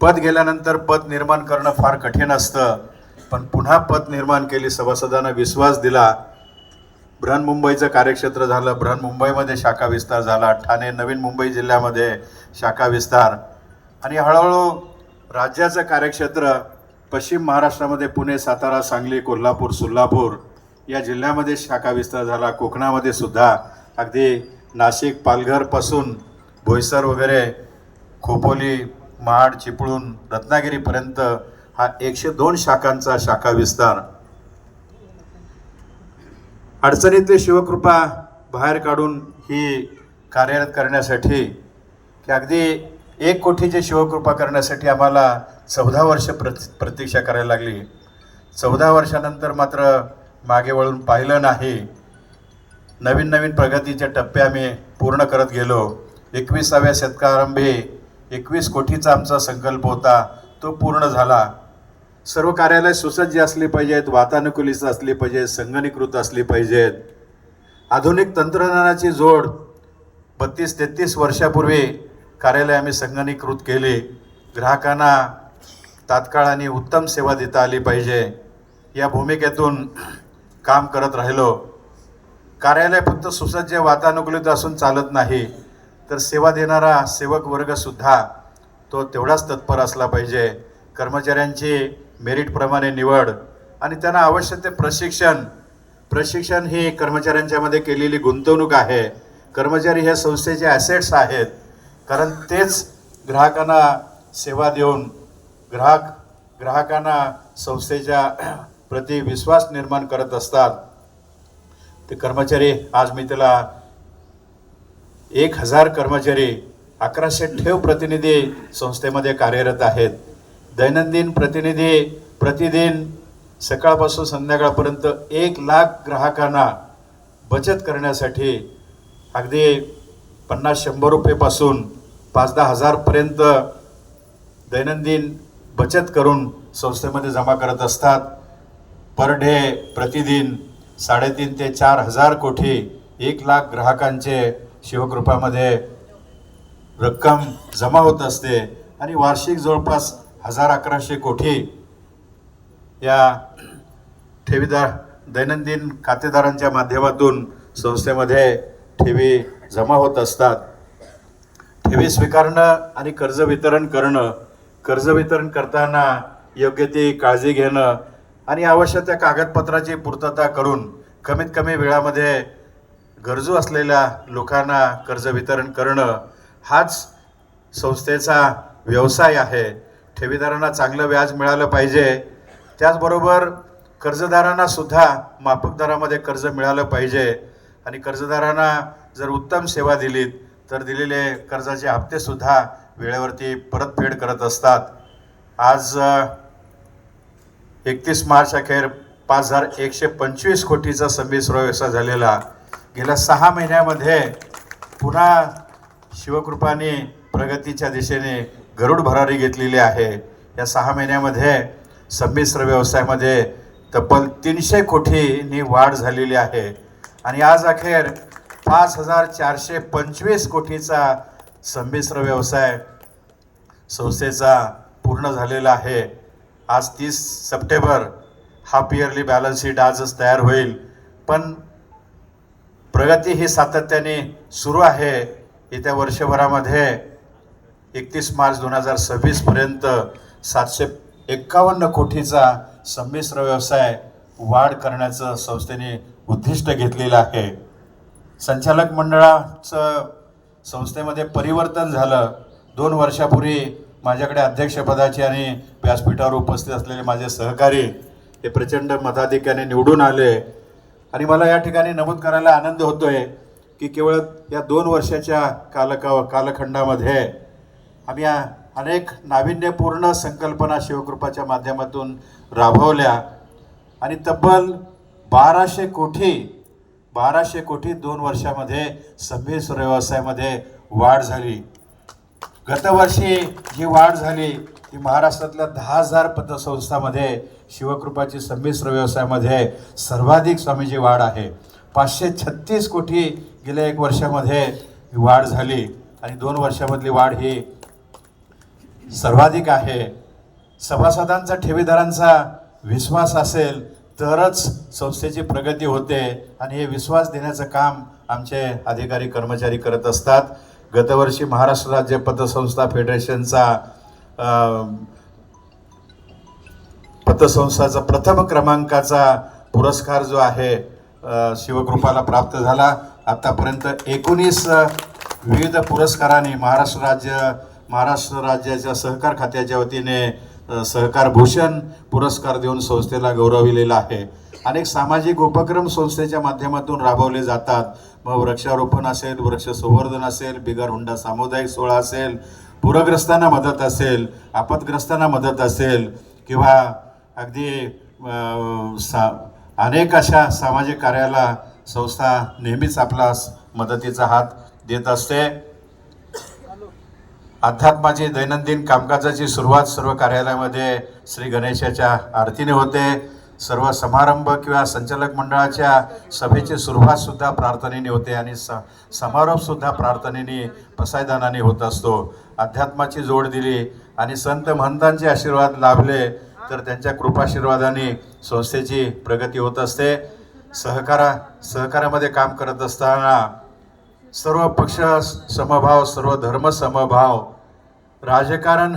पद गेल्यानंतर पद निर्माण करणं फार कठीण असतं. पण पुन्हा पद निर्माण केली सभासदांना विश्वास दिला. बृहन्मुंबईचं कार्यक्षेत्र झालं बृहन्मुंबईमध्ये शाखा विस्तार झाला ठाणे नवीन मुंबई जिल्ह्यामध्ये शाखा विस्तार. आणि हळूहळू राज्याचं कार्यक्षेत्र पश्चिम महाराष्ट्रामध्ये पुणे सातारा सांगली कोल्हापूर सोलापूर या जिल्ह्यामध्ये शाखा विस्तार झाला कोकणामध्ये सुद्धा. अगदी नाशिक पालघरपासून बोईसर वगैरे खोपोली महाड चिपळूण रत्नागिरीपर्यंत हा एकशे दोन शाखांचा शाखा विस्तार. अडचणीतली शिवकृपा बाहेर काढून ही कार्यरत करण्यासाठी की अगदी एक कोटीची शिवकृपा करण्यासाठी आम्हाला चौदा वर्ष प्रति प्रतीक्षा करायला लागली. चौदा वर्षानंतर मात्र मागे वळून पाहिलं नाही. नवीन नवीन प्रगतीचे टप्पे आम्ही पूर्ण करत गेलो. एकविसाव्या शतकारंभी एकवीस कोटीचा आमचा संकल्प होता. तो पूर्ण झाला. सर्व कार्यालय सुसज्ज असली पाहिजेत वातानुकूलित असली पाहिजेत संगणीकृत असली पाहिजेत. आधुनिक तंत्रज्ञानाची जोड बत्तीस तेहतीस वर्षापूर्वी कार्यालय आम्ही संगणीकृत केली. ग्राहकांना तात्काळ आणि उत्तम सेवा देता आली पाहिजे. या भूमिकेतून काम करत राहिलो. कार्यालय फक्त सुसज्ज वातानुकूलित असून चालत नाही. तर सेवा देणारा सेवक वर्गसुद्धा तो तेवढाच तत्पर असला पाहिजे. कर्मचाऱ्यांची मेरिटप्रमाणे निवड आणि त्यांना आवश्यक ते प्रशिक्षण. प्रशिक्षण ही कर्मचाऱ्यांच्यामध्ये केलेली गुंतवणूक आहे. कर्मचारी ह्या संस्थेचे ॲसेट्स आहेत. कारण तेच ग्राहकांना सेवा देऊन ग्राहक ग्राहकांना संस्थेच्या प्रति विश्वास निर्माण करत असतात. ते कर्मचारी आज मी त्याला एक हजार कर्मचारी अकराशे ठेव प्रतिनिधी संस्थेमध्ये कार्यरत आहेत. दैनंदिन प्रतिनिधी प्रतिदिन सकाळपासून संध्याकाळपर्यंत एक लाख ग्राहकांना बचत करण्यासाठी अगदी पन्नास शंभर रुपयेपासून पाच दहा हजारपर्यंत दैनंदिन बचत करून संस्थेमध्ये जमा करत असतात. पर डे प्रतिदिन साडेतीन ते चार हजार कोटी एक लाख ग्राहकांचे शिवकृपामध्ये रक्कम जमा होत असते आणि वार्षिक जवळपास हजार अकराशे कोटी या ठेवीदार दैनंदिन खातेदारांच्या माध्यमातून संस्थेमध्ये ठेवी जमा होत असतात. ठेवी स्वीकारणं आणि कर्ज वितरण करणं कर्ज वितरण करताना योग्य ती काळजी घेणं आणि आवश्यक त्या कागदपत्राची पूर्तता करून कमीत कमी वेळामध्ये गरजू असलेल्या लोकांना कर्ज वितरण करणं हाच संस्थेचा व्यवसाय आहे. ठेवीदारांना चांगलं व्याज मिळालं पाहिजे. त्याचबरोबर कर्जदारांना सुद्धा माफक दरामध्ये कर्ज मिळालं पाहिजे. आणि कर्जदारांना जर उत्तम सेवा दिलीत तर दिलेले कर्जाचे हप्तेसुद्धा वेळेवरती परतफेड करत असतात. आज एकतीस मार्च अखेर पाच हजार एकशे पंचवीस कोटीचा संमिश्र व्यवसाय झालेला. गेल्या सहा महिन्यामध्ये पुन्हा शिवकृपाने प्रगतीच्या दिशेने गरुड भरारी घेतलेली आहे. या सहा महिन्यामध्ये संमिश्र व्यवसायामध्ये तब्बल तीनशे कोटींनी वाढ झालेली आहे. आणि आज अखेर पाच हजार चारशे पंचवीस कोटीचा संमिश्र व्यवसाय संस्थेचा पूर्ण झालेला आहे. आज तीस September half yearly balance sheet आजच तयार होईल. पण प्रगती ही सातत्याने सुरू आहे. येत्या वर्षभरामध्ये एकतीस मार्च दोन हजार सव्वीसपर्यंत सातशे एक्कावन्न कोटीचा संमिश्र व्यवसाय वाढ करण्याचं संस्थेने उद्दिष्ट घेतलेलं आहे. संचालक मंडळाचं संस्थेमध्ये परिवर्तन झालं. दोन वर्षापूर्वी माझ्याकडे अध्यक्षपदाचे आणि व्यासपीठावर उपस्थित असलेले माझे सहकारी हे प्रचंड मताधिक्याने निवडून आले. आणि मला या ठिकाणी नमूद करायला आनंद होतोय की केवळ या दोन वर्षाच्या कालका कालखंडामध्ये आम्ही या अनेक नाविन्यपूर्ण संकल्पना शिवकृपाच्या माध्यमातून राबवल्या. आणि तब्बल बाराशे कोटी बाराशे कोटी दोन वर्षामध्ये संमिश्र व्यवसायामध्ये वाढ झाली. गतवर्षी जी वाढ झाली की महाराष्ट्रातल्या दहा हजार पतसंस्थामध्ये शिवकृपाची संमिश्र व्यवसायामध्ये सर्वाधिक स्वामीची वाढ आहे. पाचशे छत्तीस कोटी गेल्या एक वर्षामध्ये ही वाढ झाली आणि दोन वर्षामधली वाढ ही सर्वाधिक आहे. सभासदांचा ठेवीदारांचा विश्वास असेल तरच संस्थेची प्रगती होते आणि हे विश्वास देण्याचं काम आमचे अधिकारी कर्मचारी करत असतात. गतवर्षी महाराष्ट्र राज्य पतसंस्था फेडरेशनचा पतसंस्थाचा प्रथम क्रमांकाचा पुरस्कार जो आहे शिवकृपाला प्राप्त झाला. आतापर्यंत एकोणीस विविध पुरस्कारांनी महाराष्ट्र राज्य महाराष्ट्र राज्याच्या सहकार खात्याच्या वतीने सहकार भूषण पुरस्कार देऊन संस्थेला गौरविलेला आहे. अनेक सामाजिक उपक्रम संस्थेच्या माध्यमातून राबवले जातात. मग वृक्षारोपण असेल वृक्ष संवर्धन असेल बिगर हुंडा सामुदायिक सोहळा असेल पूरग्रस्तांना मदत असेल आपतग्रस्तांना मदत असेल किंवा अगदी सा अनेक अशा सामाजिक कार्याला संस्था नेहमीच आपला मदतीचा हात देत असते. अध्यात्माची दैनंदिन कामकाजाची सुरुवात सर्व कार्यालयामध्ये श्री गणेशाच्या आरतीने होते. सर्व समारंभ किंवा संचालक मंडळाच्या सभेची सुरुवात सुद्धा प्रार्थनेने होते आणि स समारोप सुद्धा प्रार्थनेने पसायदानाने होत असतो. अध्यात्माची जोड दिली आणि संत महंतांचे आशीर्वाद लाभले तर त्यांच्या कृपाशीर्वादाने संस्थेची प्रगती होत असते. सहकारा सहकारामध्ये काम करत असताना सर्व पक्ष समभाव सर्व धर्म समभाव राजकारण